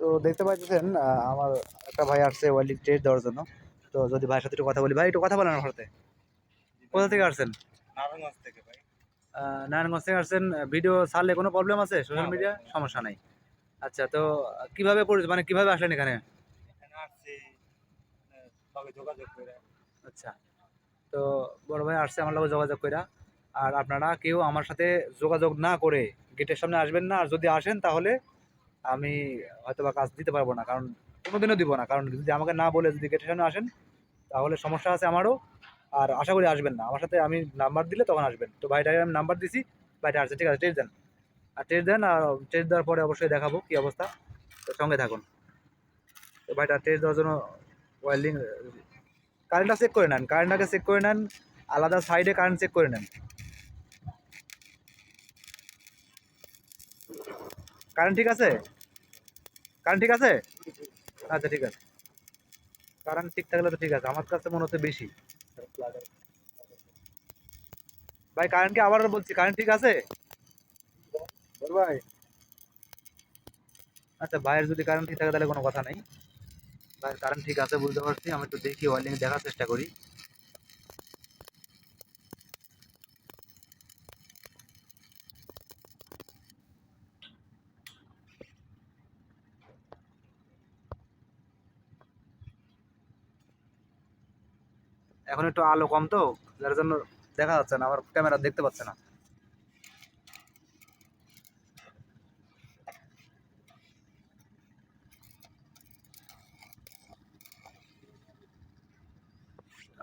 তো দেখতে পাচ্ছেন আমার একটা ভাই আসছে ওয়েল্ডিং টেস্ট দেওয়ার জন্য। তো যদি ভাইয়ের সাথে একটু কথা বলি ভাই একটু কথা বলেন আমার সাথে। কোথা থেকে আসছেন? নারায়ণগঞ্জ থেকে ভাই। নারায়ণগঞ্জ থেকে আসছেন। ভিডিও ছাড়লে কোনো প্রবলেম আছে? সোশ্যাল মিডিয়া সমস্যা নাই। আচ্ছা তো কীভাবে মানে কীভাবে আসলেন এখানে? করে। আচ্ছা তো বড় ভাই আসছে আমার লগে যোগাযোগ কইরা। আর আপনারা কেউ আমার সাথে যোগাযোগ না করে গেটের সামনে আসবেন না। আর যদি আসেন তাহলে আমি হয়তো বা কাজ দিতে পারব না, কারণ কোনোদিনও দিব না। কারণ যদি আমাকে না বলে যদি গেটের সামনে আসেন, তাহলে সমস্যা আছে আমারও, আর আশা করি আসবেন না। আমার সাথে আমি নাম্বার দিলে তখন আসবেন। তো ভাইটাকে আমি নাম্বার দিছি ভাইটা আসছে, ঠিক আছে টেস্ট দেন। আর টেস্ট দেন, আর টেস্ট দেওয়ার পরে অবশ্যই দেখাবো কী অবস্থা। তো সঙ্গে থাকুন। তো ভাইটা টেস্ট দেওয়ার জন্য ওয়েল্ডিং কারেন্টটা চেক করে নেন। কারেন্টটাকে চেক করে নেন, আলাদা সাইডে কারেন্ট চেক করে নেন। কারেন্ট ঠিক আছে? কারেন্ট ঠিক আছে? আচ্ছা ঠিক আছে। কারেন্ট ঠিক থাকলে তো ঠিক আছে। আমার কাছে মনে হচ্ছে বেশি। ভাই কারেন্ট কি আবার বলছি? কারেন্ট ঠিক আছে? ভাই। আচ্ছা ভাইয়ের যদি কারেন্ট ঠিক থাকে তাহলে কোনো কথা নেই। ভাইয়ের কারেন্ট ঠিক আছে বুঝতে পারছি। আমি একটু দেখি ওয়ার্লিং দেখার চেষ্টা করি। এখন একটু আলো কম তো, যার জন্য দেখা যাচ্ছে না, আমার ক্যামেরা দেখতে পাচ্ছে না।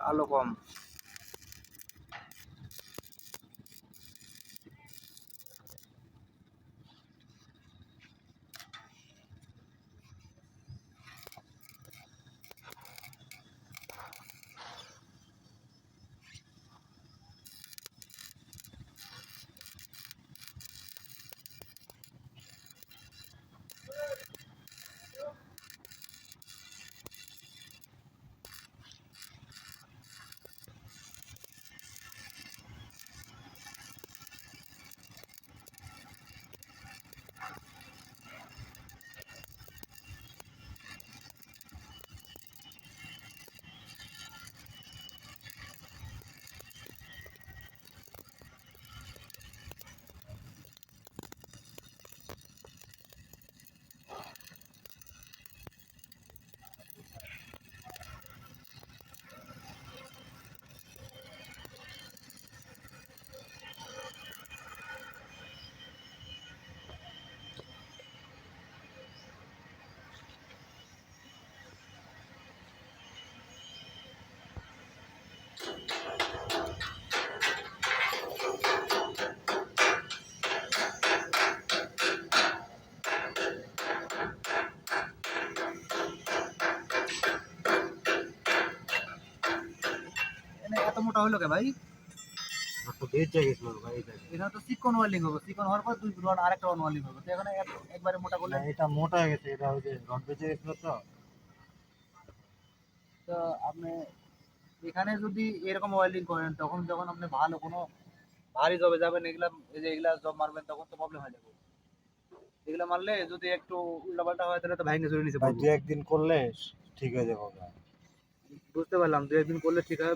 আলো কম। মোটা হলো কে ভাই? ভাই এটা। তো চিকন ওয়েল্ডিং হবে চিকন হওয়ার পর দুই রড আরেকটা ওয়েল্ডিং হবে। তো এখানে একবারে মোটা করলে? এটা মোটা হয়ে গেছে এটা রড বেঁচে গেছিল তো। তো আপনি এখানে যদি এরকম ওয়েল্ডিং করেন তখন যখন আপনি ভালো কোনো ভারী জবে যাবেন এগুলা এই যে এগুলা জব মারবেন তখন তো প্রবলেম হয়ে যাবে। এগুলা মারলে যদি একটু উল্টাপাল্টা হয় তাহলে তো ভাইঙ্গে চলে নিচে ভাই পড়ব। দু একদিন করলে ঠিক হয়ে যাবে বুঝতে পারলাম দু একদিন করলে ঠিক হবে।